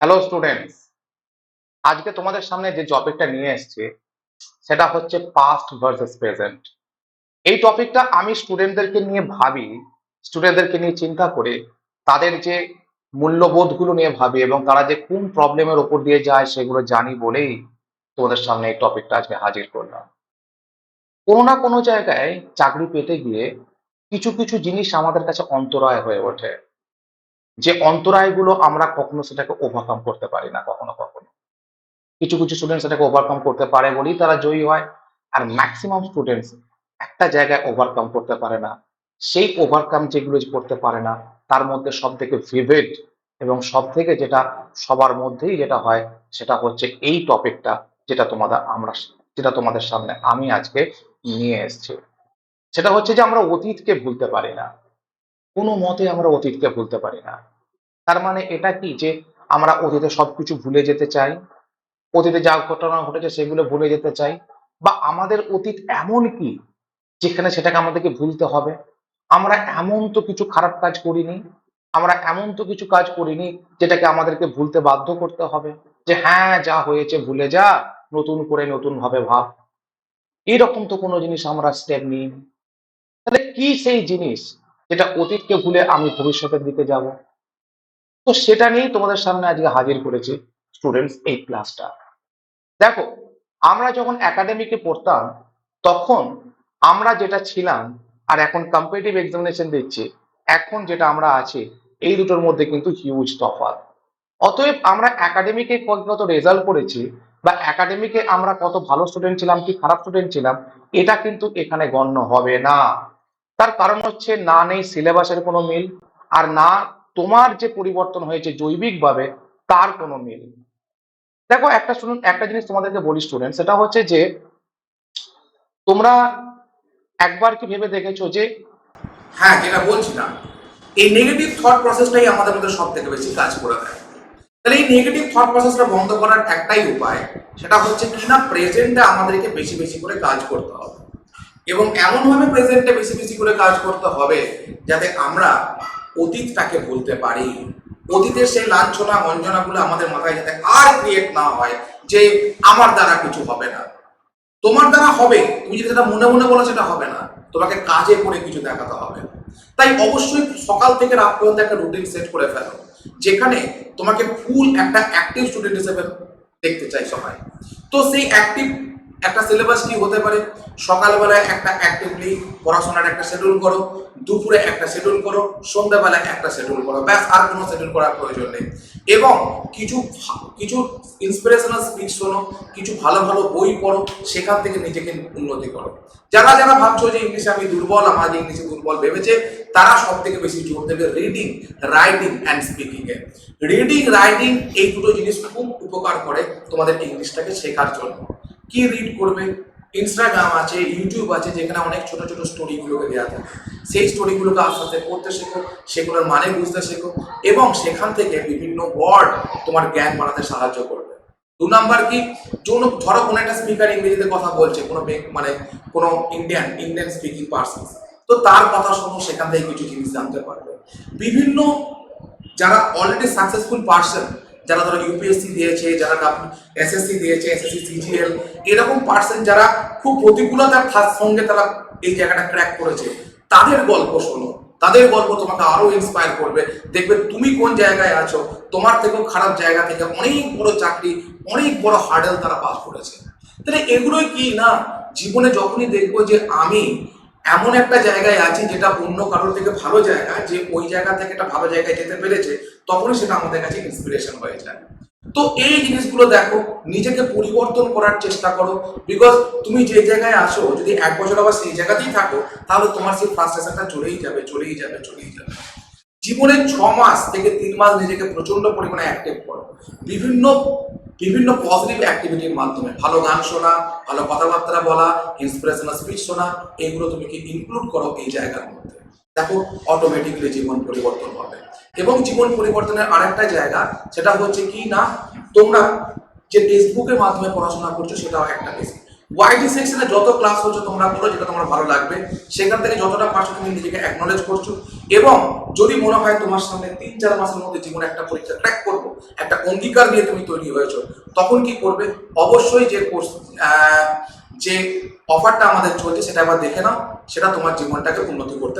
Hello students আজকে তোমাদের সামনে যে টপিকটা নিয়ে এসেছি, সেটা হচ্ছে পাস্ট ভার্সেস প্রেজেন্ট এই টপিকটা আমি স্টুডেন্টদেরকে নিয়ে ভাবি স্টুডেন্টদেরকে নিয়ে চিন্তা করে, তাদের যে মূল্যবোধগুলো নিয়ে ভাবি এবং তারা যে কোন প্রবলেমের ওপর দিয়ে যায় সেগুলো জানি বলেই তোমাদের সামনে এই টপিকটা আজকে হাজির করলাম। কোনো না কোনো জায়গায় চাকরি পেতে গিয়ে কিছু কিছু জিনিস আমাদের কাছে অন্তরায় হয়ে ওঠে। যে অন্তরায়গুলো আমরা কখনো সেটাকে ওভারকাম করতে পারি না, কখনো কখনো। কিছু কিছু স্টুডেন্ট সেটাকে ওভারকাম করতে পারে বলেই তারা জয়ী হয়। আর ম্যাক্সিমাম স্টুডেন্টস একটা জায়গায় ওভারকাম করতে পারে না। সেই ওভারকাম যেগুলো করতে পারে না, তার মধ্যে সব থেকে ফেভারিট এবং সব থেকে যেটা সবার মধ্যেই যেটা হয়, সেটা হচ্ছে এই টপিকটা যেটা তোমাদের আমরা, যেটা তোমাদের সামনে আমি আজকে নিয়ে এসেছি। সেটা হচ্ছে যে আমরা অতীতকে ভুলতে পারি না। কোনো মতে আমরা অতীতকে ভুলতে পারি না। তার মানে এটা কি যে আমরা অতীতে সবকিছু ভুলে যেতে চাই? অতীতে যা ঘটনা ঘটেছে সেগুলো ভুলে যেতে চাই? বা আমাদের অতীত এমন কি যেখানে সেটাকে আমাদেরকে ভুলতে হবে? আমরা এমন তো কিছু খারাপ কাজ করিনি। আমরা এমন তো কিছু কাজ করিনি যেটাকে আমাদেরকে ভুলতে বাধ্য করতে হবে যে হ্যাঁ যা হয়েছে ভুলে যা, নতুন করে নতুন ভাবে ভাব। এরকম তো কোনো জিনিস আমরা স্টেপ নিই তাহলে কি সেই জিনিস যেটা অতীতকে ভুলে আমি ভবিষ্যতের দিকে যাব। তো সেটা নিয়েই তোমাদের সামনে আজকে হাজির করেছি স্টুডেন্টস এই ক্লাসটা দেখো, আমরা যখন একাডেমিকে পড়তাম, তখন আমরা যেটা ছিলাম, আর এখন কম্পিটিটিভ এক্সামিনেশন দিচ্ছি, এখন যেটা আমরা আছি, এই দুটোর মধ্যে কিন্তু হিউজ তফাৎ। অতএব আমরা একাডেমিকে কত রেজাল্ট করেছি, বা একাডেমিকে আমরা কত ভালো স্টুডেন্ট ছিলাম, কি খারাপ স্টুডেন্ট ছিলাম, এটা কিন্তু এখানে গণ্য হবে না। তার কারণ হচ্ছে না নেই সিলেবাসের কোনো মিল, আর না তোমার যে পরিবর্তন হয়েছে জৈবিকভাবে, তার কোনো মিল। দেখো, একটা স্টুডেন্ট একটা জিনিস তোমাদেরকে বলি স্টুডেন্ট সেটা হচ্ছে যে, তোমরা একবার কি ভেবে দেখেছ যে হ্যাঁ যেটা বলছিলাম, এই নেগেটিভ থট প্রসেসটাই আমাদের মধ্যে সব থেকে বেশি কাজ করে দেয়। তাহলে এই নেগেটিভ থট প্রসেসটা বন্ধ করার একটাই উপায়, সেটা হচ্ছে কি না প্রেজেন্টে আমাদেরকে বেশি বেশি করে কাজ করতে হবে। এবং এমনভাবে প্রেজেন্টে বেশি বেশি করে কাজ করতে হবে যাতে আমরা অতীতটাকে ভুলতে পারি। অতীতের সেই লাঞ্ছনা গঞ্জনাগুলো আমাদের মাথায় যাতে আর ক্রিয়েট না হয় যে আমার দ্বারা কিছু হবে না। তোমার দ্বারা হবে, তুমি যদি সেটা মনে মনে বলো সেটা হবে না। তোমাকে কাজে করে কিছু দেখাতে হবে। তাই অবশ্যই সকাল থেকে রাত পর্যন্ত একটা রুটিন সেট করে ফেলো, যেখানে তোমাকে ফুল একটা অ্যাক্টিভ স্টুডেন্ট হিসেবে দেখতে চাই সবাই। তো সেই অ্যাক্টিভ একটা সিলেবাস কি হতে পারে। সকালবেলায় একটা অ্যাক্টিভলি পড়াশোনার একটা শিডিউল করো, দুপুরে একটা শিডিউল করো, সন্ধ্যাবেলায় একটা শিডিউল করো, ব্যাস, আর কোনো শিডিউল করার প্রয়োজন নেই। এবং কিছু কিছু ইন্সপিরেশনাল স্পিচ শোনো, কিছু ভালো ভালো বই পড়ো, সেখান থেকে নিজেকে উন্নতি করো। যারা যারা ভাবছ যে ইংলিশে আমি দুর্বল, আমার ইংলিশে দুর্বল ভেবেছে, তারা সব থেকে বেশি জোর দেবে রিডিং রাইটিং অ্যান্ড স্পিকিং এ রিডিং রাইটিং এই দুটো জিনিস খুব উপকার করে তোমাদের ইংলিশটাকে শেখার জন্য। কি রিড করবে? ইনস্টাগ্রাম আছে ইউটিউব আছে, যেখানে অনেক ছোট ছোট স্টোরিগুলোকে দেওয়া থাকে। সেই স্টোরিগুলোকে আস্তে আস্তে পড়তে শেখো, সেগুলোর মানে বুঝতে শেখো এবং সেখান থেকে বিভিন্ন ওয়ার্ড তোমার জ্ঞান বাড়াতে সাহায্য করবে। দু নাম্বার কি? যৌন ধরো কোনো একটা স্পিকার ইংরেজিতে কথা বলছে, কোনো মানে কোনো ইন্ডিয়ান ইন্ডিয়ান স্পিকিং পার্সন তো তার কথা শোনো, সেখান থেকে কিছু জিনিস জানতে পারবে। বিভিন্ন যারা অলরেডি সাকসেসফুল পার্সন যারা ধরো ইউপিএসসি দিয়েছে, যারা এসএসসি দিয়েছে এসএসসি সিজিএল এরকম পার্সন যারা খুব প্রতিকূলতার সঙ্গে তারা এই জায়গাটা ক্র্যাক করেছে। তাদের গল্প শোনো। তাদের গল্প তোমাকে আরও ইন্সপায়ার করবে। দেখবে তুমি কোন জায়গায় আছো, তোমার থেকেও খারাপ জায়গা থেকে অনেক বড় চাকরি, অনেক বড় হার্ডেল তারা পাস করেছে। তাহলে এগুলোই কি না? জীবনে যখনই দেখব যে আমি এমন একটা জায়গায় আছি যেটা অন্য কারোর থেকে ভালো জায়গা, যে ওই জায়গা থেকে একটা ভালো জায়গায় যেতে পেরেছে তখনই সেটা আমাদের কাছে ইন্সপিরেশন হয়ে যায়। তো এই জিনিসগুলো দেখো, নিজেকে পরিবর্তন করার চেষ্টা করো। বিকজ তুমি যে জায়গায় আসো যদি এক বছর আবার সেই জায়গাতেই থাকো, তাহলে তোমার সেই ফ্রাস্ট্রেশনটা চলেই যাবে চলেই যাবে চলেই যাবে। জীবনের ছ মাস থেকে তিন মাস নিজেকে প্রচণ্ড পরিমাণে অ্যাক্টিভ করো। বিভিন্ন বিভিন্ন পজিটিভ অ্যাক্টিভিটির মাধ্যমে। ভালো গান শোনা, ভালো কথাবার্তা বলা ইন্সপিরেশনাল স্পিচ শোনা, এগুলো তুমি কি ইনক্লুড করো এই জায়গার মধ্যে? দেখো অটোমেটিকলি জীবন পরিবর্তন হবে। এবং জীবন পরিবর্তনের আরেকটা জায়গা, সেটা হচ্ছে কি না, তোমরা যে টেক্সট বুকের মাধ্যমে পড়াশোনা করছ, সেটাও একটা বেশি ওয়াইটি সেকশনে যত ক্লাস হচ্ছে, তোমরা করো যেটা তোমার ভালো লাগবে। সেখান থেকে যতটা পারছ, তুমি নিজেকে অ্যাকনোলেজ করছ। এবং যদি মনে হয় তোমার সামনে তিন, চার মাসের মধ্যে জীবনে একটা পরীক্ষা ক্র্যাক করব, একটা অঙ্গীকার নিয়ে তুমি তৈরি হয়েছো, তখন কি করবে? অবশ্যই যে কোর্স যে অফারটা আমাদের চলছে, সেটা আবার দেখে নাও, সেটা তোমার জীবনটাকে উন্নতি করতে